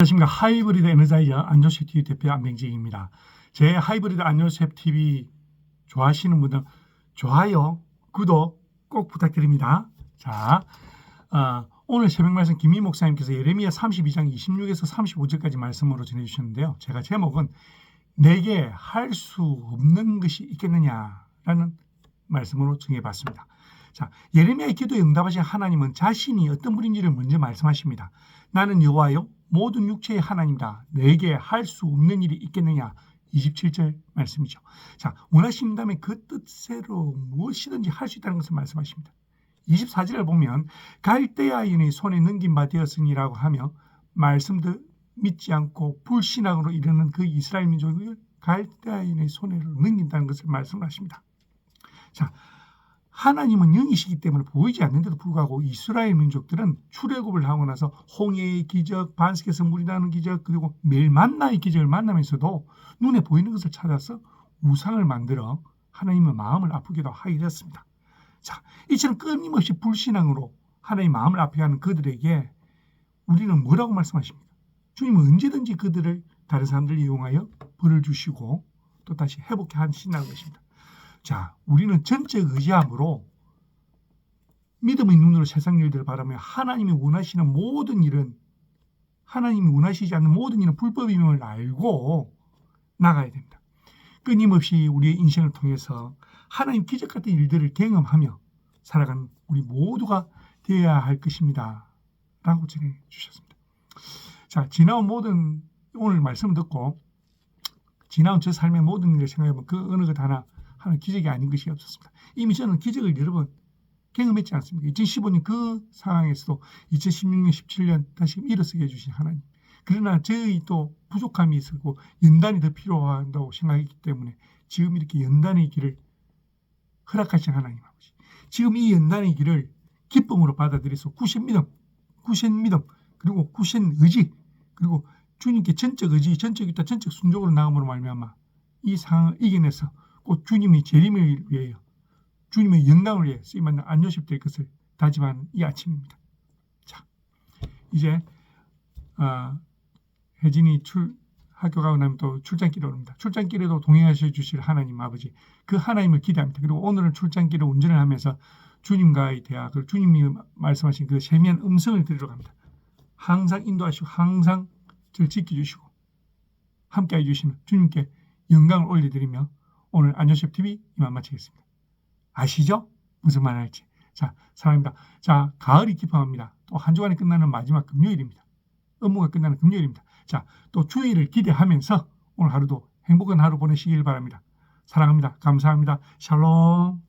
안녕하십니까. 하이브리드 에너자이저 안조셉 TV 대표 안병직입니다. 제 하이브리드 안조셉 TV 좋아하시는 분들 좋아요, 구독 꼭 부탁드립니다. 자, 어, 오늘 새벽 말씀 김미 목사님께서 예레미야 32장 26에서 35절까지 말씀으로 전해주셨는데요. 제가 제목은 내게 할 수 없는 것이 있겠느냐라는 말씀으로 정해봤습니다. 자, 예레미야의 기도에 응답하신 하나님은 자신이 어떤 분인지를 먼저 말씀하십니다. 나는 여호와요 모든 육체의 하나님이다. 내게 할 수 없는 일이 있겠느냐? 27절 말씀이죠. 자, 원하신다면 그 뜻대로 무엇이든지 할 수 있다는 것을 말씀하십니다. 24절을 보면 갈대아인의 손에 넘긴 바 되었으니라고 하며 말씀도 믿지 않고 불신앙으로 이르는 그 이스라엘 민족을 갈대아인의 손에 넘긴다는 것을 말씀하십니다. 자, 하나님은 영이시기 때문에 보이지 않는데도 불구하고 이스라엘 민족들은 출애굽을 하고 나서 홍해의 기적, 반석에서 물이 나는 기적, 그리고 매일 만나의 기적을 만나면서도 눈에 보이는 것을 찾아서 우상을 만들어 하나님의 마음을 아프기도 하게 되었습니다. 자, 이처럼 끊임없이 불신앙으로 하나님의 마음을 아프게 하는 그들에게 우리는 뭐라고 말씀하십니까? 주님은 언제든지 그들을 다른 사람들 이용하여 벌을 주시고 또 다시 회복해 하신다는 것입니다. 자, 우리는 전적 의지함으로 믿음의 눈으로 세상 일들을 바라며 하나님이 원하시는 모든 일은 하나님이 원하시지 않는 모든 일은 불법임을 알고 나가야 됩니다. 끊임없이 우리의 인생을 통해서 하나님 기적 같은 일들을 경험하며 살아가는 우리 모두가 되어야 할 것입니다. 라고 전해 주셨습니다. 자, 지나온 모든 오늘 말씀을 듣고 지나온 저 삶의 모든 일을 생각해보면 그 어느 것 하나 하는 기적이 아닌 것이 없었습니다. 이미 저는 기적을 여러 번 경험했지 않습니까? 2015년 그 상황에서도 2016년, 17년 다시 일어서게 해주신 하나님. 그러나 저희 또 부족함이 있었고 연단이 더 필요한다고 생각했기 때문에 지금 이렇게 연단의 길을 허락하신 하나님 아버지. 지금 이 연단의 길을 기쁨으로 받아들여서 구신 믿음, 구신 믿음, 그리고 구신 의지, 그리고 주님께 전적 의지, 전적 있다, 전적 순종으로 나음으로 말미암아 이 상황을 이겨내서 꼭 주님의 재림을 위하여 주님의 영광을 위해 쓰임받는 안요십 될 것을 다짐하는 이 아침입니다. 자, 이제 어, 혜진이 출 학교 가고 나면 또 출장길에 오릅니다. 출장길에도 동행하셔 주실 하나님 아버지 그 하나님을 기대합니다. 그리고 오늘은 출장길에 운전을 하면서 주님과의 대화, 그 주님이 말씀하신 그 세미한 음성을 들으러 갑니다. 항상 인도하시고 항상 저를 지켜주시고 함께해 주시는 주님께 영광을 올려드리며 오늘 안녕셉 TV 이만 마치겠습니다. 아시죠? 무슨 말 할지. 자, 사랑합니다. 자, 가을이 깊어갑니다. 또 한 주간에 끝나는 마지막 금요일입니다. 업무가 끝나는 금요일입니다. 자, 또 주일을 기대하면서 오늘 하루도 행복한 하루 보내시길 바랍니다. 사랑합니다. 감사합니다. 샬롬.